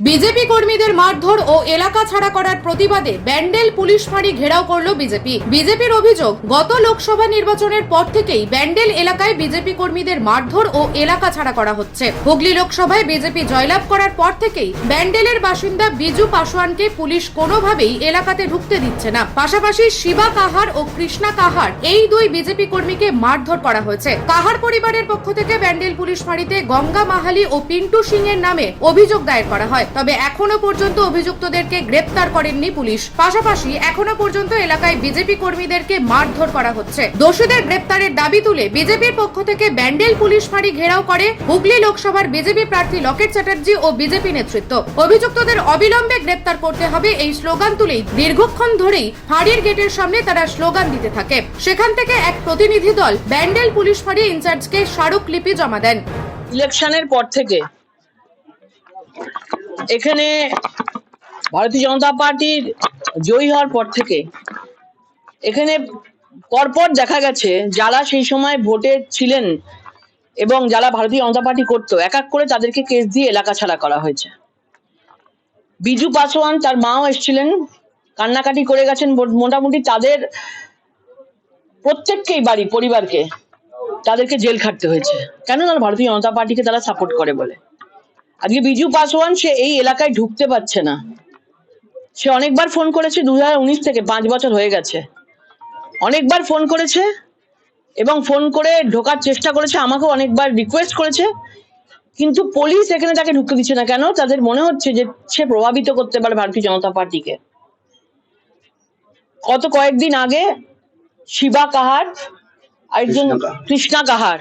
BJP কর্মীদের মারধর ও এলাকা ছাড়া করার প্রতিবাদে ব্যান্ডেল পুলিশ ফাঁড়ি ঘেরাও করল বিজেপি। বিজেপির অভিযোগ, গত লোকসভা নির্বাচনের পর থেকেই ব্যান্ডেল এলাকায় বিজেপি কর্মীদের মারধর ও এলাকা ছাড়া করা হচ্ছে। হুগলি লোকসভায় বিজেপি জয়লাভ করার পর থেকেই ব্যান্ডেলের বাসিন্দা বিজু পাসওয়ানকে পুলিশ কোনোভাবেই এলাকাতে ঢুকতে দিচ্ছে না। পাশাপাশি শিবা কাহার ও কৃষ্ণা কাহার, এই দুই বিজেপি কর্মীকে মারধর করা হয়েছে। কাহার পরিবারের পক্ষ থেকে ব্যান্ডেল পুলিশ ফাঁড়িতে গঙ্গা মাহালি ও পিন্টু সিং এর নামে অভিযোগ দায়ের করা হয়। তবে এখনও পর্যন্ত অভিযুক্তদেরকে গ্রেপ্তার করেননি পুলিশ। পাশাপাশি এখনও পর্যন্ত এলাকায় বিজেপি কর্মীদেরকে মারধর করা হচ্ছে। দোষীদের গ্রেপ্তারের দাবি তুলে বিজেপির পক্ষ থেকে ব্যান্ডেল পুলিশ ফাঁড়ি ঘেরাও করে হুগলি লোকসভার বিজেপি প্রার্থী লকেট চ্যাটার্জি ও বিজেপি নেতৃত্ব। অভিযুক্তদের অবিলম্বে গ্রেপ্তার করতে হবে এই স্লোগান তুলেই দীর্ঘক্ষণ ধরেই ফাঁড়ির গেটের সামনে তারা স্লোগান দিতে থাকে। সেখান থেকে এক প্রতিনিধি দল ব্যান্ডেল পুলিশ ফাঁড়ি ইনচার্জকে স্মারকলিপি জমা দেন। ইলেকশনের পর থেকে এখানে ভারতীয় জনতা পার্টির জয়ী হওয়ার পর থেকে এখানে পরপর দেখা গেছে যারা সেই সময় ভোটে ছিলেন এবং যারা ভারতীয় জনতা পার্টি করতো, এক এক করে তাদেরকে কেস দিয়ে এলাকা ছাড়া করা হয়েছে। বিজু পাসওয়ান তার মাও এসেছিলেন, কান্নাকাটি করে গেছেন মোটামুটি তাদের প্রত্যেককেই বাড়ি, পরিবারকে তাদেরকে জেল খাটতে হয়েছে। কেন না ভারতীয় জনতা পার্টিকে তারা সাপোর্ট করে বলে। আজকে বিজু পাসওয়ান সে এই এলাকায় ঢুকতে পারছে না। সে অনেকবার ফোন করেছে দু হাজার উনিশ থেকে পাঁচ বছর হয়ে গেছে। অনেকবার ফোন করেছে এবং ফোন করে ঢোকার চেষ্টা করেছে আমাকেও অনেকবার রিকোয়েস্ট করেছে কিন্তু পুলিশ এখানে তাকে ঢুকতে দিচ্ছে না কেন? তাদের মনে হচ্ছে যে সে প্রভাবিত করতে পারে ভারতীয় জনতা পার্টিকে। গত কয়েকদিন আগে শিবা কাহার কৃষ্ণা কাহার। কৃষ্ণা কাহার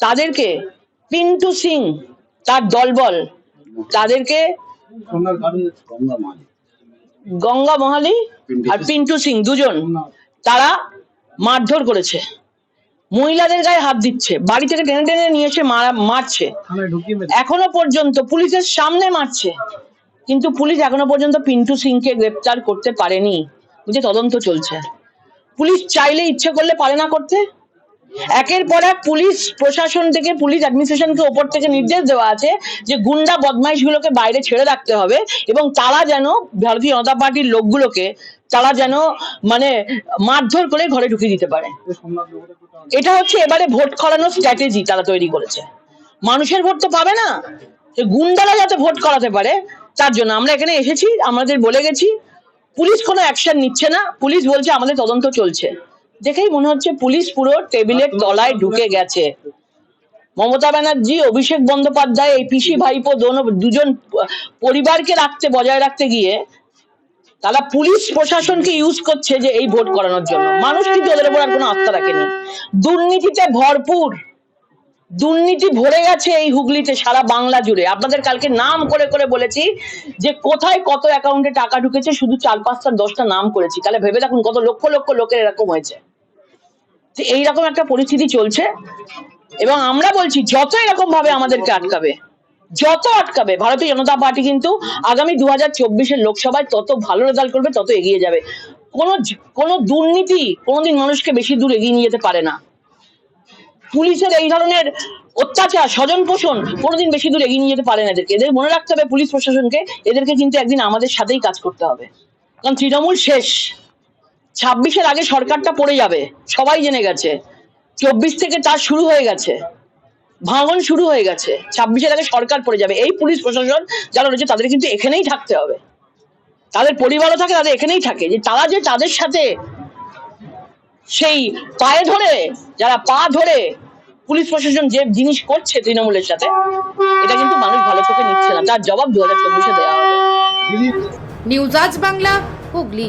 তাদেরকে পিন্টু সিং তার দলবল তাদেরকে গঙ্গা মহালি। আর পিন্টু সিং দুজন তারা মারধর করেছে। মহিলাদের গায়ে হাত দিচ্ছে বাড়ি থেকে টেনে টেনে নিয়ে এসে মারছে। এখনও পর্যন্ত পুলিশের সামনে মারছে কিন্তু পুলিশ এখনও পর্যন্ত পিন্টু সিংকে গ্রেপ্তার করতে পারেনি। বুঝে তদন্ত চলছে। পুলিশ চাইলে ইচ্ছে করলে পারে না করতে। একের পর এক পুলিশ প্রশাসন থেকে, পুলিশ অ্যাডমিনিস্ট্রেশনকে ওপর থেকে নির্দেশ দেওয়া আছে যে গুন্ডা বদমাইশ গুলোকে বাইরে ছেড়ে রাখতে হবে এবং তারা যেন ভারতীয় জনতা পার্টির লোকগুলোকে, তারা যেন মানে মারধর করে ঘরে ঢুকিয়ে দিতে পারে। এটা হচ্ছে এবারে ভোট করানোর স্ট্র্যাটেজি তারা তৈরি করেছে। মানুষের ভোট তো পাবে না। গুন্ডারা যাতে ভোট করাতে পারে, তার জন্য আমরা এখানে এসেছি, আমাদের বলে গেছি। পুলিশ কোনো অ্যাকশন নিচ্ছে না। পুলিশ বলছে, আমাদের তদন্ত চলছে। দেখেই মনে হচ্ছে পুলিশ পুরো টেবিলের তলায় ঢুকে গেছে। মমতা ব্যানার্জি অভিষেক বন্দ্যোপাধ্যায় এই পিসি ভাইপো দোনো- দুজন পরিবারকে রাখতে বজায় রাখতে গিয়ে তারা পুলিশ প্রশাসনকে ইউজ করছে যে এই ভোট করানোর জন্য। মানুষ কিন্তু ওদের উপর আর কোনো আস্থা রাখেনি। দুর্নীতিতে ভরপুর। দুর্নীতি ভরে গেছে এই হুগলিতে সারা বাংলা জুড়ে। আপনাদের কালকে নাম করে করে বলেছি যে কোথায় কত অ্যাকাউন্টে টাকা ঢুকেছে শুধু চার পাঁচটা দশটা নাম করেছি। তাহলে ভেবে দেখুন কত লক্ষ লক্ষ লোকের এরকম হয়েছে। তো এইরকম একটা পরিস্থিতি চলছে এবং আমরা বলছি যত এরকম ভাবে আমাদেরকে আটকাবে, যত আটকাবে, ভারতীয় জনতা পার্টি কিন্তু আগামী দু হাজার চব্বিশের লোকসভায় তত ভালো রেজাল্ট করবে, তত এগিয়ে যাবে। কোনো কোনো দুর্নীতি কোনোদিন মানুষকে বেশি দূর এগিয়ে নিয়ে যেতে পারে না। পুলিশের এই ধরনের অত্যাচার স্বজন পোষণ কোনোদিন বেশি দূর এগিয়ে নিয়ে যেতে পারে না এদেরকে। এদের মনে রাখতে হবে পুলিশ প্রশাসনকে এদেরকে কিন্তু একদিন আমাদের সাথেই কাজ করতে হবে। কারণ তৃণমূল শেষ। ছাব্বিশের আগে সরকারটা পড়ে যাবে, সবাই জেনে গেছে। চব্বিশ থেকে তার শুরু হয়ে গেছে। ভাঙন শুরু হয়ে গেছে। ছাব্বিশের আগে সরকার পড়ে যাবে। এই পুলিশ প্রশাসন যারা রয়েছে, তাদের কিন্তু এখানেই থাকতে হবে। তাদের পরিবারও থাকে, তাদের এখানেই থাকে। যে তারা যে তাদের সাথে সেই পায়ে ধরে, যারা পা ধরে পুলিশ প্রশাসন যে জিনিস করছে তৃণমূলের সাথে, এটা কিন্তু মানুষ ভালো চোখে নিচ্ছে না। তার জবাব দু হাজার চব্বিশে দেওয়া হবে। নিউজ আজ বাংলা, হুগলি।